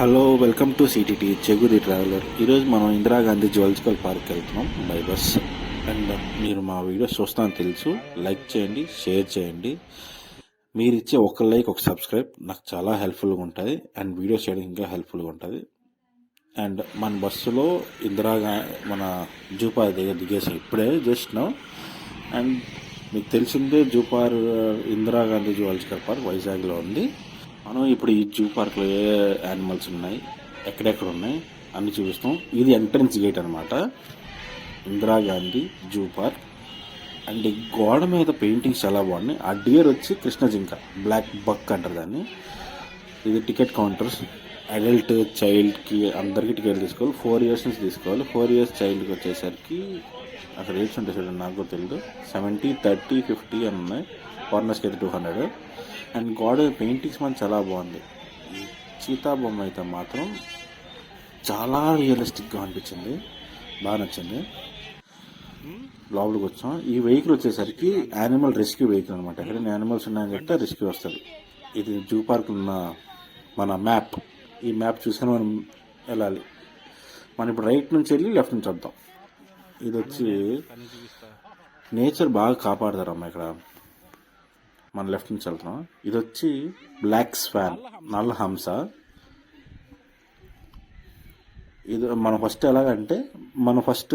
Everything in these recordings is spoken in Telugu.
హలో వెల్కమ్ టు సిటీటీ చెగుది ట్రావెలర్ ఈరోజు మనం ఇందిరాగాంధీ జువాలజికల్ పార్క్ వెళ్తున్నాం బై బస్ అండ్ మీరు మా వీడియోస్ చూస్తాను తెలుసు. లైక్ చేయండి షేర్ చేయండి. మీరు ఇచ్చే ఒక లైక్ ఒక సబ్స్క్రైబ్ నాకు చాలా హెల్ప్ఫుల్గా ఉంటుంది. అండ్ వీడియో చేయడం ఇంకా హెల్ప్ఫుల్గా ఉంటుంది. అండ్ మన బస్సులో ఇందిరాగా మన జూపార్ దగ్గర దిగేసాం. ఇప్పుడే జస్ట్ అండ్ మీకు తెలిసిందే zoo park Indira Gandhi zoological park వైజాగ్లో ఉంది. మనం ఇప్పుడు ఈ జూ పార్క్లో ఏ యానిమల్స్ ఉన్నాయి? ఎక్కడెక్కడ ఉన్నాయి? అన్ని చూపిస్తాం. ఇది ఎంట్రన్స్ గేట్ అనమాట ఇందిరాగాంధీ జూ పార్క్. అండ్ ఈ గోడ మీద పెయింటింగ్స్ చాలా బాగున్నాయి. ఆ డియర్ వచ్చి కృష్ణ జింక బ్లాక్ బక్ అంటారు దాన్ని. ఇది టికెట్ కౌంటర్స్. అడల్ట్ చైల్డ్కి అందరికీ టికెట్ తీసుకోవాలి. ఫోర్ ఇయర్స్ నుంచి తీసుకోవాలి. ఫోర్ ఇయర్స్ చైల్డ్కి వచ్చేసరికి అక్కడ రేట్స్ ఉంటాయి చూడండి నాకు కూడా తెలియదు సెవెంటీ థర్టీ ఫిఫ్టీ అని ఉన్నాయి. ఫారినర్స్కి అయితే టూ హండ్రెడ్. అండ్ గోడ పెయింటింగ్స్ మనం చాలా బాగుంది. ఈ చీతా బొమ్మ అయితే మాత్రం చాలా రియలిస్టిక్గా అనిపించింది. బాగా నచ్చింది. లోపలికి వచ్చాం. ఈ వెహికల్ వచ్చేసరికి యానిమల్ రెస్క్యూ వెహికల్ అనమాట ఎక్కడైనా యానిమల్స్ ఉన్నాయని చెప్తే రెస్క్యూ వస్తుంది. ఇది జూ పార్క్ ఉన్న మన మ్యాప్. ఈ మ్యాప్ చూసుకొని మనం వెళ్ళాలి. మనం ఇప్పుడు రైట్ నుంచి వెళ్ళి లెఫ్ట్ నుంచి వద్దాం. ఇది వచ్చి నేచర్ బాగా కాపాడతారమ్మా ఇక్కడ. మన లెఫ్ట్ నుంచి వెళ్తున్నాం. ఇది వచ్చి బ్లాక్ స్వాన్ నల్ల హంస. ఇది మనం ఫస్ట్ ఎలాగంటే మనం ఫస్ట్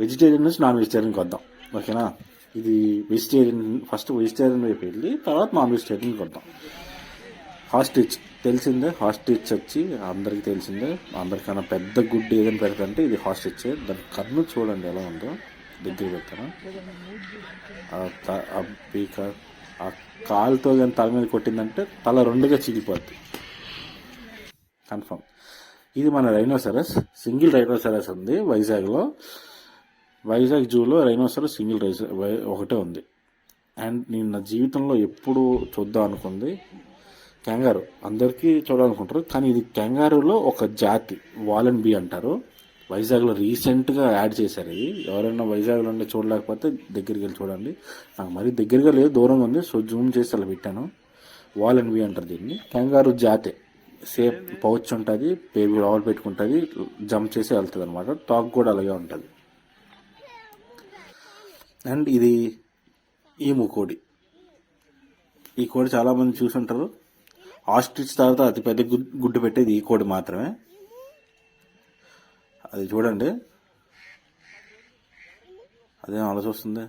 వెజిటేరియన్ నుంచి నాన్ వెజిటేరియన్కి వద్దాం. ఓకేనా? ఇది వెజిటేరియన్ ఫస్ట్ వెజిటేరియన్ వైపు వెళ్ళి తర్వాత నాన్ వెజిటేరియన్కి వద్దాం. హాస్టిచ్ తెలిసిందే? హాస్టిచ్ వచ్చి అందరికీ తెలిసిందే. అందరికన్నా పెద్ద గుడ్డు ఏదైనా పెడతంటే ఇది హాస్టిచ్ దాని కన్ను చూడండి ఎలా ఉందో. దగ్గర పెడతాను పీక ఆ కాలుతో కానీ తల మీద కొట్టిందంటే తల రెండుగా చిగిపోద్ది కన్ఫర్మ్. ఇది మన రైనోసరస్ సింగిల్ రైనోసరస్ ఉంది వైజాగ్లో. వైజాగ్ జూలో రైనోసరస్ సింగిల్ రైస్ వై- ఒకటే ఉంది. అండ్ నేను నా జీవితంలో ఎప్పుడు చూద్దాం అనుకుంది క్యాంగారు. అందరికీ చూడాలనుకుంటారు కానీ ఇది క్యాంగారులో ఒక జాతి వాలన్ బీ అంటారు. వైజాగ్లో రీసెంట్గా యాడ్ చేశారు ఇది. ఎవరైనా వైజాగ్లో ఉండే చూడలేకపోతే దగ్గరికి వెళ్ళి చూడండి. నాకు మరీ దగ్గరగా లేదు దూరంగా ఉంది సో జూమ్ చేసి అలా పెట్టాను. వాల్ అండ్ వీ అంటారు దీన్ని. కంగారు జాతే. సేమ్ పౌచ్ ఉంటుంది బేబీ రావల్ పెట్టుకుంటుంది జంప్ చేసి వెళ్తుంది అనమాట టాక్ కూడా అలాగే ఉంటుంది. అండ్ ఇది ఈము కోడి. ఈ కోడి చాలామంది చూసుంటారు. ఆస్ట్రిచ్ తర్వాత అతి పెద్ద గుడ్- గుడ్డు పెట్టేది ఈ కోడి మాత్రమే. అది చూడండి. అదేం అలా చూస్తుంది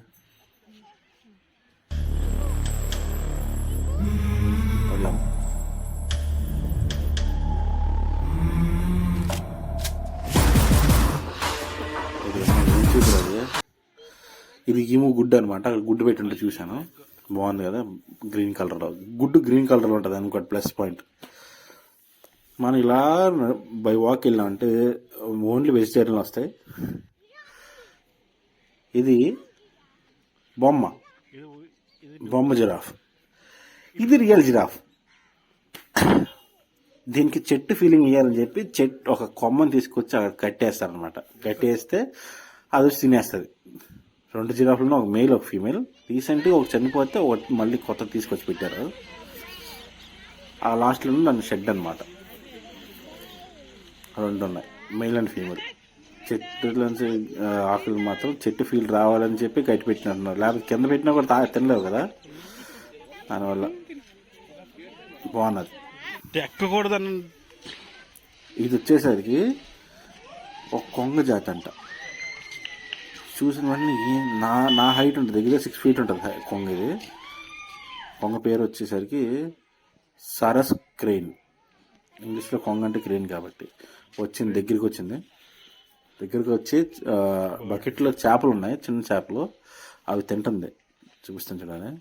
ఇది ఈము గుడ్డు అనమాట అక్కడ గుడ్డు పెట్టి ఉంటే చూశాను. బాగుంది కదా గ్రీన్ కలర్లో గుడ్డు గ్రీన్ కలర్లో ఉంటుంది అనుకోటి ప్లస్ పాయింట్ మనం ఇలా బై వాక్ వెళ్ళామంటే ఓన్లీ వెజిటేరియన్ వస్తాయి. ఇది బొమ్మ. బొమ్మ జిరాఫ్. ఇది రియల్ జిరాఫ్. దీనికి చెట్టు ఫీలింగ్ ఇవ్వాలని చెప్పి చెట్టు ఒక కొమ్మని తీసుకొచ్చి అక్కడ కట్టేస్తారనమాట కట్టేస్తే అది తినేస్తుంది. రెండు జిరాఫ్లను ఒక మేల్ ఒక ఫీమేల్. రీసెంట్గా ఒక చనిపోతే ఒకటి మళ్ళీ కొత్త తీసుకొచ్చి పెట్టారు. ఆ లాస్ట్లో దాని షెడ్ అనమాట రెండు ఉన్నాయి మేల్ అండ్ ఫీమేల్. చెట్టులోంచి ఆ, ఆకులు మాత్రం చెట్టు ఫీల్ రావాలని చెప్పి గట్టి పెట్టినట్టున్నారు. లేకపోతే కింద పెట్టినా కూడా తా తినలేవు కదా? దానివల్ల బాగున్నది. ఎక్కకూడదని ఇది వచ్చేసరికి ఒక కొంగ జాతి అంట. చూసిన వెంటనే నా నా హైట్ ఉంటుంది. దగ్గర సిక్స్ ఫీట్ ఉంటుంది కొంగ ఇది. కొంగ పేరు వచ్చేసరికి సరస్ క్రెయిన్. ఇంగ్లీష్లో కొంగ అంటే క్రెయిన్ కాబట్టి. వచ్చింది దగ్గరికి వచ్చింది దగ్గరికి వచ్చి బకెట్లో చేపలు ఉన్నాయి చిన్న చేపలు. అవి తింటుంది చూపిస్తాను చూడండి.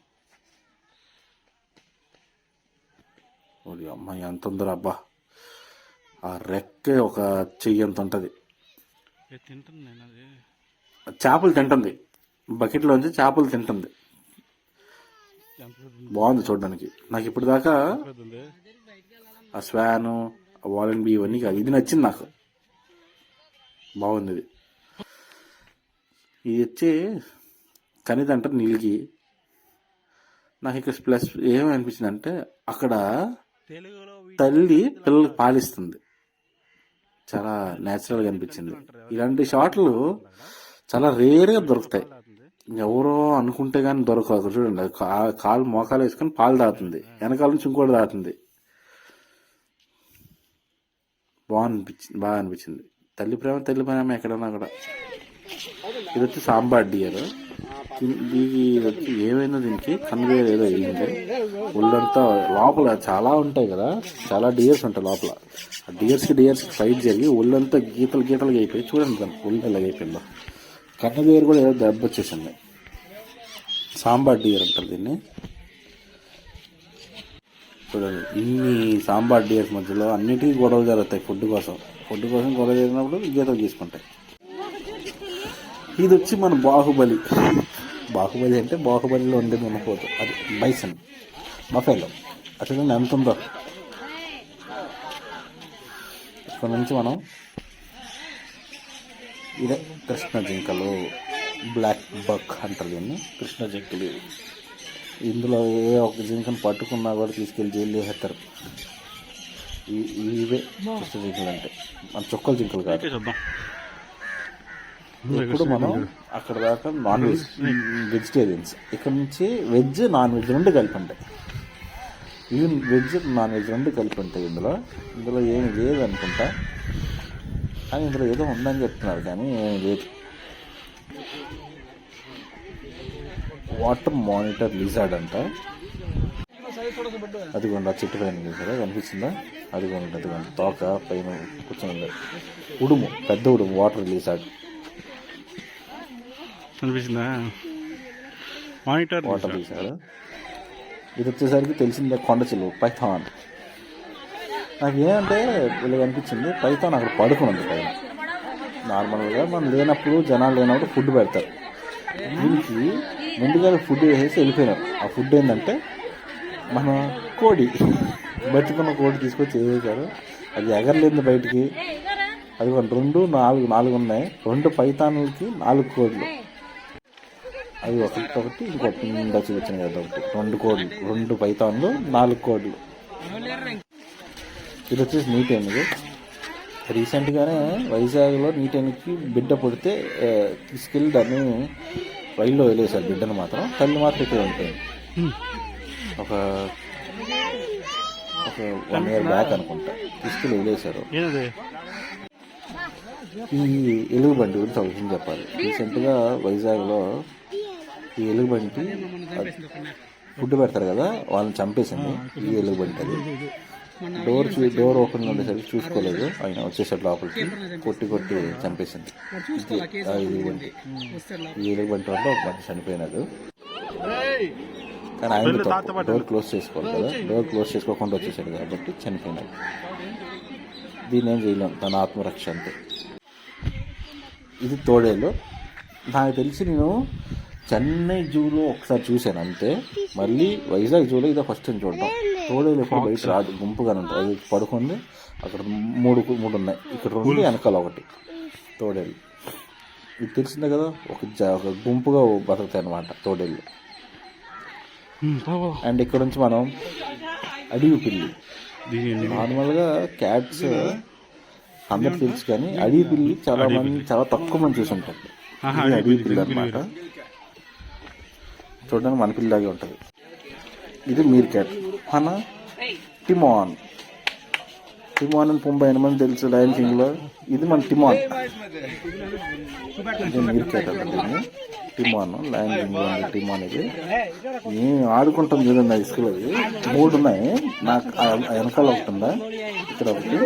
ఓడి అమ్మాయి ఎంత ఉందో అబ్బా. ఆ రెక్కే ఒక చెయ్యి అంత ఉంటుంది. చేపలు తింటుంది. బకెట్లోంచి చేపలు తింటుంది. ఎంత బాగుంది చూడడానికి. నాకు ఇప్పుడు దాకా ఆ స్వాను వాలన్ బి ఇవన్నీ కాదు. ఇది నచ్చింది నాకు. బాగుంది ఇది. ఇది వచ్చి కనీది అంటారు నీళ్ళకి నాకు ఇక్కడ ప్లస్ ఏమనిపించింది అంటే అక్కడ తల్లి పిల్లలకి పాలిస్తుంది. చాలా న్యాచురల్గా అనిపించింది. ఇలాంటి షాట్లు చాలా రేర్గా దొరుకుతాయి. ఎవరో అనుకుంటే కానీ దొరకదు అక్కడ చూడండి. కా- కాలు మోకాలు వేసుకొని పాలు తాగుతుంది. వెనకాల నుంచి ఇంకోటి తాగుతుంది. బాగా అనిపించింది బాగా అనిపించింది తల్లి ప్రేమ తల్లి ప్రేమ ఎక్కడన్నా కూడా. ఇది వచ్చి సాంబార్ డియర్. దీనికి వచ్చి ఏమైందో దీనికి కన్వేర్ ఏదో అయ్యింది. ఒళ్ళంతా లోపల చాలా ఉంటాయి కదా. చాలా డియర్స్ ఉంటాయి లోపల. ఆ డియర్స్కి డియర్స్కి ఫైట్ జరిగి ఒళ్ళంతా గీతలు గీతలుగా అయిపోయి చూడండి దాని ఒళ్ళు ఎలాగ అయిపోయిందో. కూడా ఏదో దెబ్బ వచ్చేసింది. సాంబార్ డియర్ అంటారు దీన్ని. చూడండి. ఇన్ని సాంబార్ డియర్స్ మధ్యలో అన్నిటికీ గొడవలు జరుగుతాయి ఫుడ్ కోసం. ఫుడ్ కోసం గొడవ జరిగినప్పుడు గీతలు తీసుకుంటాయి ఇది వచ్చి మన బాహుబలి. బాహుబలి అంటే బాహుబలిలో ఉండేది ఉండకూడదు. అది బైసన్. బఫైలో అసలు ఎంత ఉందో. ఇక్కడ నుంచి మనం ఇదే కృష్ణ జింకలు బ్లాక్ బక్ అంటారు దీన్ని. కృష్ణ జింకలు. ఇందులో ఏ ఒక జింకను పట్టుకున్నా కూడా తీసుకెళ్ళి జైలు వేసేస్తారు ఈ- ఇవే కృష్ణ జింకలు అంటే. మన చుక్కల జింకలు కాదు. ఇప్పుడు మనం అక్కడ దాకా నాన్ వెజ్ వెజిటేరియన్స్ ఇక్కడ నుంచి వెజ్ నాన్ వెజ్ రెండు కలిపి ఉంటాయి ఈవెన్ వెజ్ నాన్ వెజ్ రెండు కలిపి ఉంటాయి ఇందులో. ఇందులో ఏమి లేదు అనుకుంటా. కానీ ఇందులో ఏదో ఉందని చెప్తున్నారు కానీ ఏమి లేదు. వాటర్ మానిటర్ లిజార్డ్ అంట. అదిగోండి ఆ చెట్టు పైన చూసారా కనిపిస్తుందా? అదిగోండి అదిగోండి తోక పైన కూర్చొని ఉడుము పెద్ద ఉడుము వాటర్ లిజార్డ్. అనిపించిందా మానిటర్ వాటర్ తీసాడు ఇది వచ్చేసరికి తెలిసిందే కొండ చిలువ పైథాన్. నాకు ఏమంటే ఇలా అనిపించింది పైథాన్ అక్కడ పడుకుని ఉంది పైన నార్మల్గా మనం లేనప్పుడు జనాలు లేనప్పుడు ఫుడ్ పెడతారు. దీనికి ముందుగానే ఫుడ్ వేసేసి వెళ్ళిపోయినారు ఆ ఫుడ్ ఏంటంటే మన కోడి. బతుకున్న కోడి తీసుకొచ్చి వేసేసారు అది ఎగరలేదు బయటికి. అది రెండు నాలుగు నాలుగు ఉన్నాయి. రెండు పైతానులకి నాలుగు కోళ్ళు అవి ఒకటి ఒకటి ఇంకొకటి నిండా చూపించాను కదా ఒకటి. రెండు కోడ్లు. రెండు పైతాన్లు నాలుగు కోడ్లు. ఇది వచ్చేసి నీట్ ఎనిమిది రీసెంట్గానే వైజాగ్లో నీట్ ఎనిమిదికి బిడ్డ పుడితే తీసుకెళ్ళి దాన్ని రైల్లో వెళ్ళేశారు బిడ్డను మాత్రం. తల్లి మాత్రం ఇక్కడ ఉంటుంది ఒక ఒక వన్ ఇయర్ బ్యాక్ అనుకుంటా. వదిలేశారు. ఏనది ఈ ఎలుగుబంటి గురించి ఒక విషయం చెప్పాలి. రీసెంట్గా వైజాగ్లో ఈ ఎలుగుబంటి ఫుడ్ పెడతారు కదా? వాళ్ళని చంపేసింది ఈ ఎలుగుబంటి అది. డోర్ చూ డోర్ ఓపెన్ ఉండేసరికి చూసుకోలేదు. ఆయన వచ్చేసాడు లోపలికి కొట్టి కొట్టి చంపేసింది. వల్ల ఒక మనిషి చనిపోయినాడు. కానీ ఆయన డోర్ క్లోజ్ చేసుకోవాలి కదా. డోర్ క్లోజ్ చేసుకోకుండా వచ్చేసాడు కాబట్టి చనిపోయినాడు. దీన్ని ఏం చేయలేం. తన ఆత్మరక్ష అంతే. ఇది తోడేలు నాకు తెలిసి నేను చెన్నై జూలో ఒకసారి చూశాను అంతే. మళ్ళీ వైజాగ్ జూలో ఇదే ఫస్ట్ టైం చూడడం తోడేలు ఎప్పుడు బయట రాదు గుంపుగానే ఉంటుంది. అది పడుకుంది. అక్కడ మూడు మూడు ఉన్నాయి. ఇక్కడ రెండు వెనకాల ఒకటి. తోడేలు ఇది తెలిసిందే కదా ఒక జ- ఒక గుంపుగా బతుకుతాయి అనమాట తోడేళ్ళు అండ్ ఇక్కడ నుంచి మనం అడవి పిల్లి. నార్మల్గా క్యాట్స్ అందరు తెలుసు కానీ అడవి పిల్లి చాలా మంది చాలా తక్కువ మంది చూసి అడవి అడవి పిల్లి అనమాట చూడడానికి మన పిల్లిలాగే ఉంటుంది. ఇది మీర్ క్యాట్. మన టిమాన్ టిమాన్ అని తొంభై ఎనిమిది మంది తెలుసు లయన్ కింగ్లో ఇది మన టిమాన్ అంటే టిమాన్ లయన్ కింగ్లో ఉండే టిమాన్ ఇది మేము ఆడుకుంటాం చూడండి ఇసుకలో అది మూడు ఉన్నాయి నాకు వెనకాల ఒకటి ఉందా ఇక్కడ ఒకటి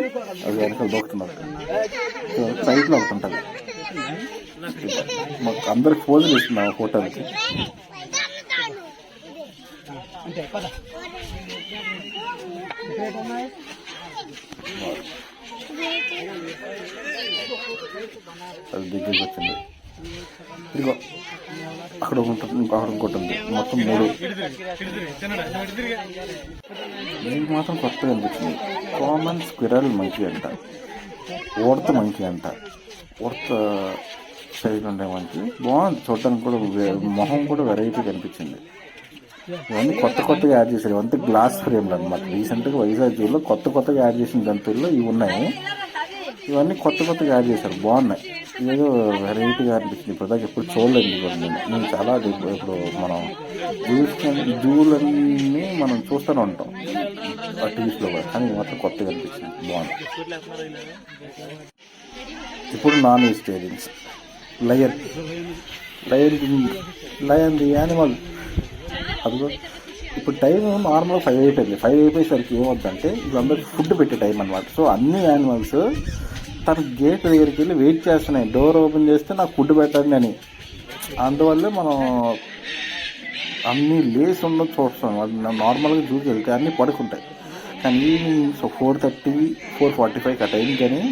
అది వెనకాల ఒకటి ఒకటి సైడ్లో ఒకటి ఉంటుంది మాకు అందరికి పోజులు ఇస్తున్నాం ఆ ఫోటోలకి అది దగ్గరికి వచ్చింది. ఇదిగో అక్కడ ఒకటి ఉంటుంది ఇంకో అక్కడ ఇంకోటి ఉంది. మొత్తం మూడు. ఇది మాత్రం కొత్తగా అనిపించింది. కామన్ స్క్విరల్ మంకీ అంట. ఉడత మంకీ అంట. ఉడత సైజ్ uh, ఉండే మంకీ బాగుంది. చూడటానికి కూడా మొహం కూడా వెరైటీ కనిపించింది. ఇవన్నీ కొత్త కొత్తగా యాడ్ చేశారు. ఇవంతా గ్లాస్ ఫ్రేమ్లు అనమాట రీసెంట్గా వైజాగ్ జూలో కొత్త కొత్తగా యాడ్ చేసిన జంతువుల్లో ఇవి ఉన్నాయి. ఇవన్నీ కొత్త కొత్తగా యాడ్ చేశారు. బాగున్నాయి. ఏదో వెరైటీగా అనిపించింది. ఇప్పుడు దాకా ఎప్పుడు చూడలేదు నేను నేను చాలా ఇప్పుడు మనం జూస్ జూలన్నీ మనం చూస్తూనే ఉంటాం. ఆ టీవీస్లో కూడా. కానీ మాత్రం కొత్తగా అనిపించింది. బాగుంది ఇప్పుడు non vegetarians lion lion lion the animal అదిగో ఇప్పుడు టైం నార్మల్ ఫైవ్ అయిపోయింది. ఫైవ్ అయిపోయేసరికి ఏమవుతుందంటే వీళ్ళందరికీ ఫుడ్ పెట్టే టైం అనమాట సో అన్ని యానిమల్స్ తన గేట్ దగ్గరికి వెళ్ళి వెయిట్ చేస్తున్నాయి. డోర్ ఓపెన్ చేస్తే నాకు ఫుడ్ పెట్టండి అని. అందువల్లే మనం అన్నీ లేస్ ఉండదు చూస్తాం నార్మల్గా జూకి వెళ్తే అన్నీ పడుకుంటాయి. కానీ evening so four thirty four forty five ఆ టైం కానీ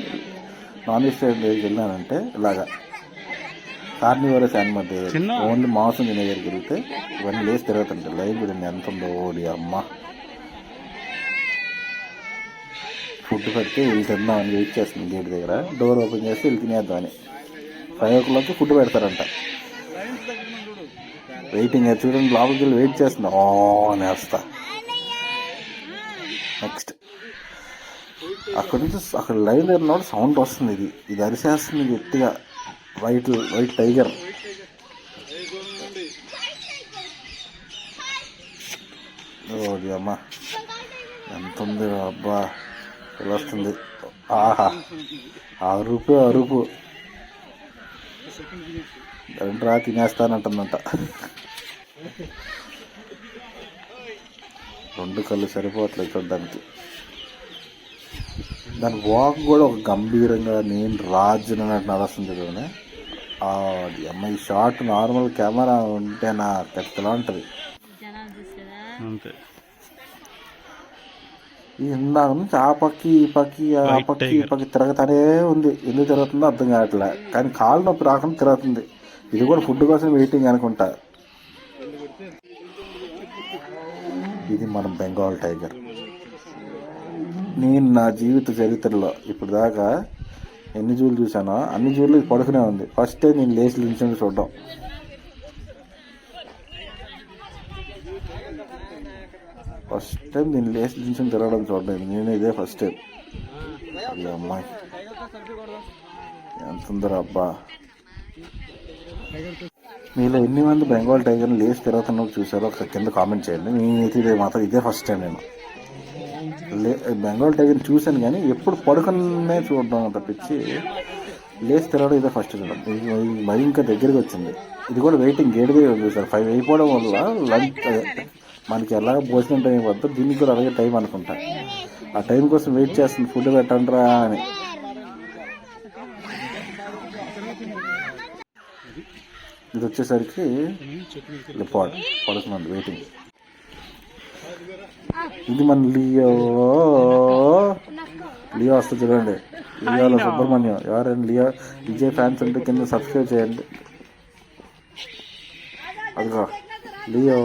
నాన్ వెజిటేరియన్ దగ్గరికి వెళ్ళానంటే ఇలాగా. కార్నివరస్ యానిమల్ దగ్గర ఓన్లీ మాంసం తినే దగ్గరికి వెళ్తే ఇవన్నీ లేసి తిరుగుతుంటాయి లైవ్ చూడండి ఎంత ఉందో ఓడి అమ్మ. ఫుడ్ పెడితే వీళ్ళు తిందామని వెయిట్ చేస్తుంది గేట్ దగ్గర. డోర్ ఓపెన్ చేస్తే వీళ్ళు తినేద్దామని. ఫైవ్ ఓ క్లాక్కి ఫుడ్ పెడతారంట. వెయిటింగ్ చూడండి లోపలికి వెళ్ళి వెయిట్ చేస్తుంది. ఓ నేస్తా. నెక్స్ట్ అక్కడ నుంచి అక్కడ లైవ్ ఉన్నప్పుడు సౌండ్ వస్తుంది ఇది. ఇది అరిసేస్తుంది గట్టిగా. White white tiger. ఓడి అమ్మ. ఎంత ఉంది అబ్బా. ఇలా వస్తుంది ఆహా. అరుపు అరుపు. రా తినేస్తానంటుందంట. రెండు కళ్ళు సరిపోవట్లేదు చూడడానికి. దాని వాక్ కూడా ఒక గంభీరంగా నేను రాజునట్టు నడుస్తుంది చూడండి. ఆ, అది అమ్మ ఈ షార్ట్ నార్మల్ కెమెరా ఉంటే నా పెద్దలా ఉంటుంది అంతే. ఇందాక నుంచి ఆ పక్కి ఈ పక్కి ఆ పక్కి ఈ. పక్కి తిరగతానే ఉంది. ఎందుకు తిరుగుతుందో అర్థం కావట్లే. కానీ కాళ్ళు నొప్పి రాకుండా తిరుగుతుంది. ఇది కూడా ఫుడ్ కోసం వెయిటింగ్ అనుకుంటా. ఇది మన బెంగాల్ టైగర్. నేను నా జీవిత చరిత్రలో ఇప్పుడు దాకా ఎన్ని జూలు చూసానో అన్ని జూలు పడుకునే ఉంది. ఫస్ట్ టైం నేను లేచి నిల్చొని చూడడం. ఫస్ట్ టైం నేను లేచి నిల్చొని తిరగడం చూడలేదు నేను ఇదే ఫస్ట్ టైం అదే అమ్మాయి. ఎంత ఉందరా అబ్బా. మీలో ఎన్ని మంది బెంగాల్ టైగర్ని లేచి తిరుగుతున్నప్పుడు చూసారో ఒక కింద కామెంట్ చేయండి. నేనైతే ఇదే మాత్రం ఇదే ఫస్ట్ టైం నేను. బెంగాల్ టైగర్ చూశాను కానీ ఎప్పుడు పడుకునే చూడడం తప్పించి లేచి తిరగడం ఇదే ఫస్ట్ చూడడం మరి ఇంకా దగ్గరికి వచ్చింది. ఇది కూడా వెయిటింగ్ గేట్ ఉంది సార్ ఫైవ్ అయిపోవడం వల్ల లంచ్ మనకి ఎలాగ భోజనం టైం వద్ద దీనికి కూడా అలాగే టైం అనుకుంటా. ఆ టైం కోసం వెయిట్ చేస్తుంది ఫుడ్ పెట్టండిరా అని. ఇది వచ్చేసరికి లిపాడ్ పడుతుంది వెయిటింగ్ ఇది మన లియో. లియో వస్తుంది చూడండి. లియోలో సుబ్రహ్మణ్యం. ఎవరైనా లియో విజయ్ ఫ్యాన్స్ ఉంటే కింద సబ్స్క్రైబ్ చేయండి. అదిగో. లియో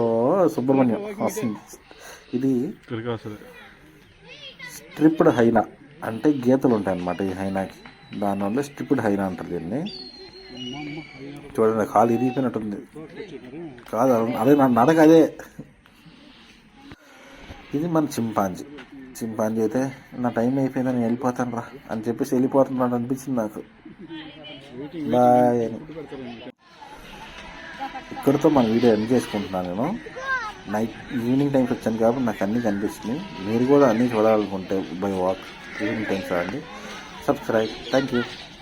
సుబ్రహ్మణ్యం. వస్తుంది. ఇది స్ట్రిప్డ్ హైనా. అంటే గీతలు ఉంటాయి అన్నమాట ఈ హైనాకి. దానివల్ల స్ట్రిప్డ్ హైనా అంటారు దీన్ని. చూడండి కాలు ఇరిగిపోయినట్టుంది. కాదు అదే నా నడక అదే. ఇది మన చింపాంజీ. చింపాంజీ అయితే నా టైం అయిపోయింది నేను వెళ్ళిపోతాను రా అని చెప్పేసి వెళ్ళిపోతున్నాడు అనిపించింది నాకు. బాయ్ అని. ఇక్కడితో మన వీడియో ఎండ్ చేసుకుంటున్నాను నేను. నైట్ ఈవినింగ్ టైమ్స్ వచ్చాను కాబట్టి నాకు అన్నీ కనిపిస్తుంది. మీరు కూడా అన్నీ చూడాలనుకుంటే బై వాక్ ఈవినింగ్ టైమ్స్ రండి సబ్స్క్రైబ్. Thank you